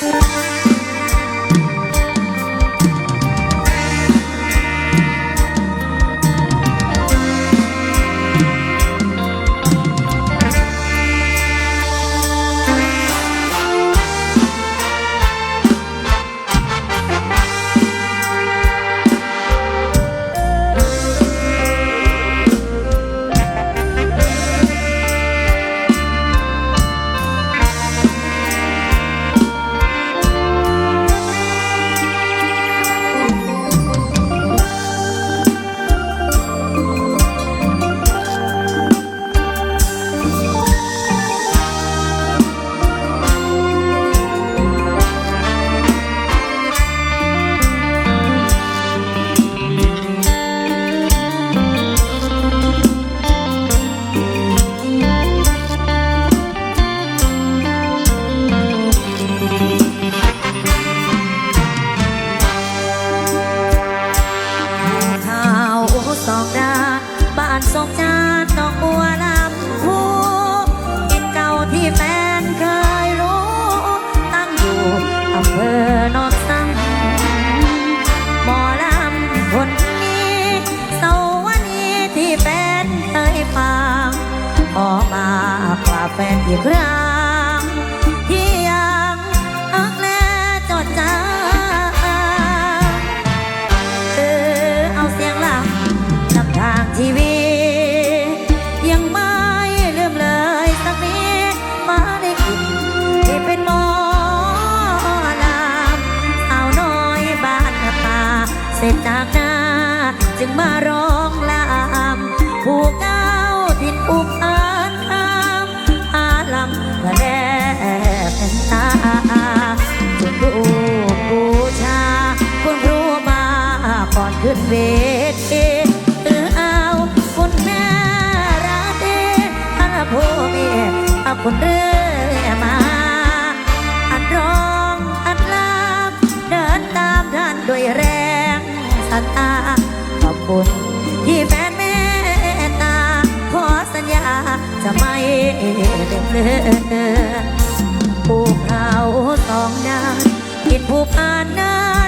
Thank านสงจานน้อกบัวลำพูกินเก่าที่แฟนเคยรู้ ตั้งอยู่อำเภอนอกสังหมอลำคนนี้เสวันนี้ที่แฟนเคยฟังออกมาฝากแฟนอีกครั้งที่ยังอักแน่จดจำทีวี นมาร้องลามผู้เก้าทิ่อุบอานคำอาลำแรกตาจนดรูปบูชาคนรู้มาก่อนขึ้นเวทีเออคุณแม่ราเตอนาโพเมอคุเรือ คนที่แฟนแม่ตา ขอสัญญาจะไม่เดิกเลอผู้เขาต้องนานผิดผู้ผ่านนาน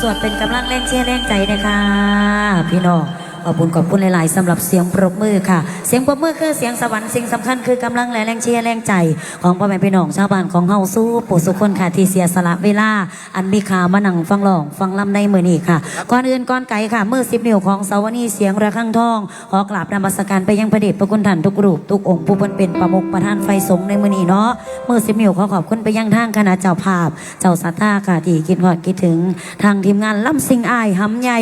สวดๆเป็นกำลังแรงเชียร์แรงใจนะคะพี่น้อง ขอบคุณขอบคุณหลาย ๆสำหรับเสียงปรบมือค่ะ เสียงปรบมือคือเสียงสวรรค์สิ่งสำคัญคือกำลังและแรงเชียร์แรงใจ ของพ่อแม่พี่น้องชาวบ้านของเฮาสู้ปู่สุคนค่ะที่เสียสละเวลา อันมีค่ามานั่งฟังร้อง ฟังลำในมือนี้ค่ะก่อนอื่นก่อนไก่ค่ะมือสิบนิ้วของสาวนีเสียงระฆังทองขอกราบนมัสการไปยังพระเดชพระคุณท่านทุกรูปทุกองค์ผู้เพิ่นเป็นประมุขประธานไฟสงในมือนี้เนาะมือสิบนิ้วขอขอบคุณไปยังทางคณะเจ้าภาพ เจ้าสัทธาค่ะที่คิดฮอดคิดถึง ทางทีมงานล่ำสิงอายหำใหญ่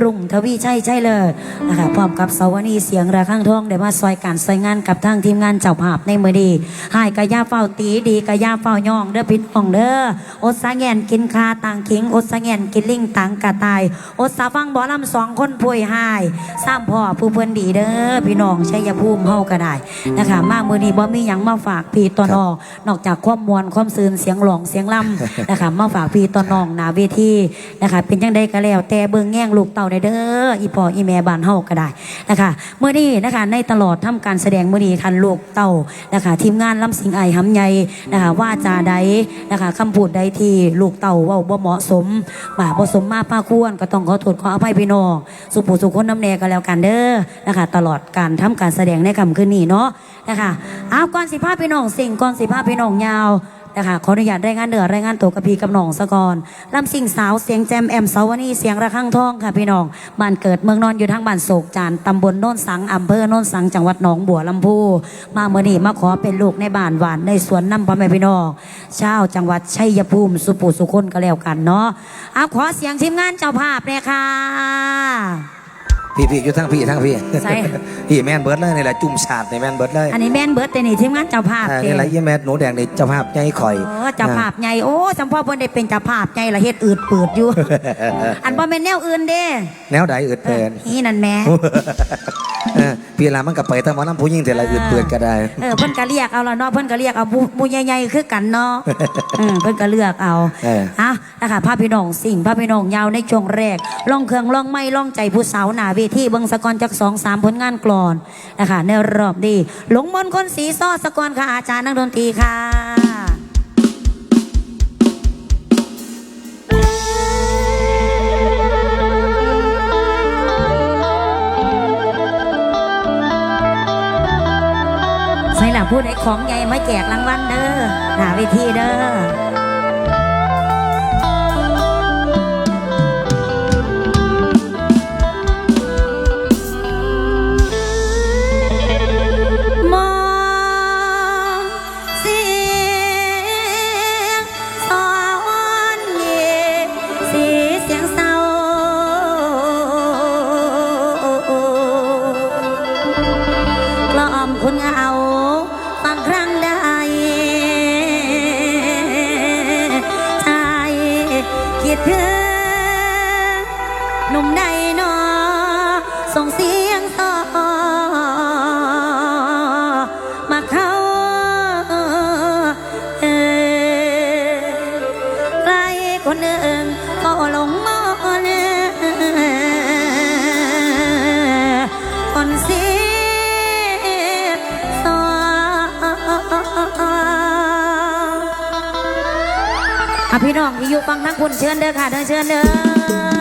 รุ่งทวีชัยใช่เลยนะคะพร้อมกับสวนีเสียงระฆังทองได้มาซอยการซอยงานกับทางทีมงานเจ้าภาพในมือดีหายกะยาเฝ้าตีดีกะยาเฝ้าย่องเด้อพี่น้องเด้ออดสาแงนกินคาต่างขิงอดสาแงนกินลิงต่างกะตายอดสาฟังบ่อลำสองคนป่วยหายสร้างพ่อผู้เพิ่นดีเด้อพี่น้องชัยภูมิเฮาก็ได้นะคะมามือนี้บ่มีหยังมาฝากพี่ตอน้องนอกจากความมวลความซื่นเสียงหลองเสียงล่ำนะคะมาฝากพี่ตอน้องนาเวทีนะคะเป็นจังไดก็แล้วแต่เบิ่งแง่งลูกเต่าได้เด้ออีพ่ออีแม่บานเฮาก็ได้นะคะเมื่อนี้นะคะในตลอดทำการแสดงมื้อนี้คันลูกเต่านะคะทีมงานลำสิงไอหำใหญ่นะคะว่าจาใดนะคะคำพูดใดที่ลูกเต่าว้าบ่เหมาะสมบ่าบ่สมมาป้าควรก็ต้องขอโทษขออภัยพี่น้องสุผู้สุคนน้ำแน่ก็แล้วกันเด้อนะคะตลอดการทำการแสดงในค่ำคืนนี้เนาะนะคะเอาก่อนสิพาพี่น้องสิ่งก่อนสิพาพี่น้องยาว นะคะขออนุญาตรายงานเดือรายงานตัวกับพีกับน้องสะกอนลำสิ่งสาวเสียงแจมแอมสาวนีเสียงระฆังทองค่ะพี่น้องบ้านเกิดเมืองนอนอยู่ทางบ้านโศกจานตำบลโน่นสังอำเภอโน่นสังจังหวัดหนองบัวลำพูมาเมื่อนี้มาขอเป็นลูกในบ้านหวานในสวนน้ำพ่อแม่พี่น้องชาวจังหวัดชัยภูมิสุปุสุคนก็แล้วกันเนาะเอาขอเสียงทีมงานเจ้าภาพเลยค่ะ พี่พี่อยู่ทั้งพี่ทั้งพี่ใช่ พี่แมนเบิร์ดเลยนี่แหละจุ่มฉาดในแมนเบิร์ดเลยอันนี้แม่นเบิร์ดแต่นี่ทีมงานเจ้าภาพอ่าเด้นี่แหละยี่แมนหนูแดงนี่เจ้าภาพใหญ่ข่อยเออเจ้าภาพใหญ่โอ้จำพ่อเพิ่นได้เป็นเจ้าภาพใหญ่ละเฮ็ดอืดเปิดอยู่ อันบ่แม่นแนวอื่นเด้แนวใดอึดเพลินนี่นั่นแหม่ เออพี่ลามันกับไปทั้งหมอน้ำผู้ยิ่งแต่ละอึดเปิดก็ได้ เออเพิ่นก็เรียกเอาละเนาะเพิ่นก็เรียกเอาผู้ผู้ใหญ่ๆคือกันเนาะเออเพิ่นก็เลือกเอาเออ อะนะคะพาพี่น้องสิ่งพาพี่น้องยาวในช่วงแรกล่องเครื่องล่องไม่ล่องใจผู้สาวหน้าเวทีเบิ่งสะกอนจักสองสามผลงานกลอนนะคะในรอบนี้หลงมนต์คนสีซ้อสะกอนค่ะอาจารย์นักดนตรีค่ะ ผู้ใดของใหญ่มาแจกรางวัลเด้อหน้าเวทีเด้อ นสีสองอะพี่น้องที่อยู่ฟังทั้งคุณเชิญเด้อค่ะเด้อเชิญเด้อ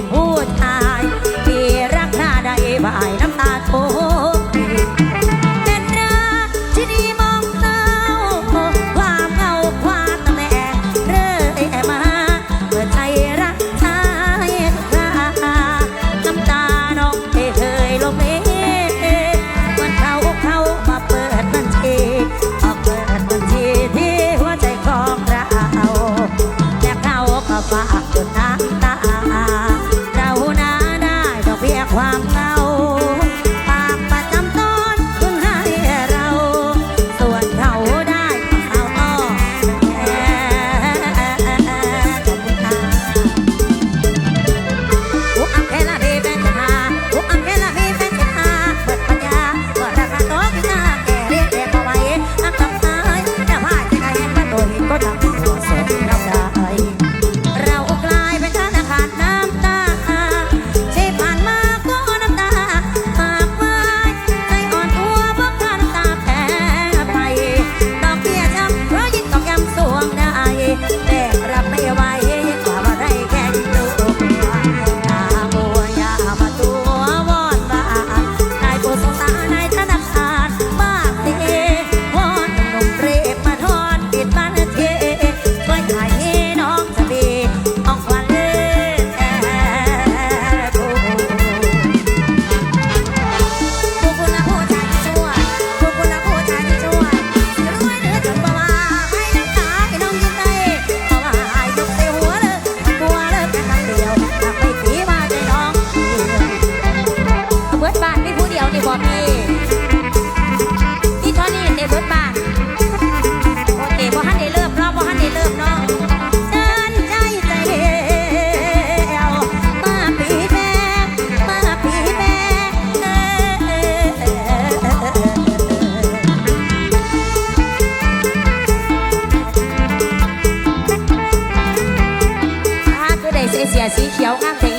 ভূ essencial na vida.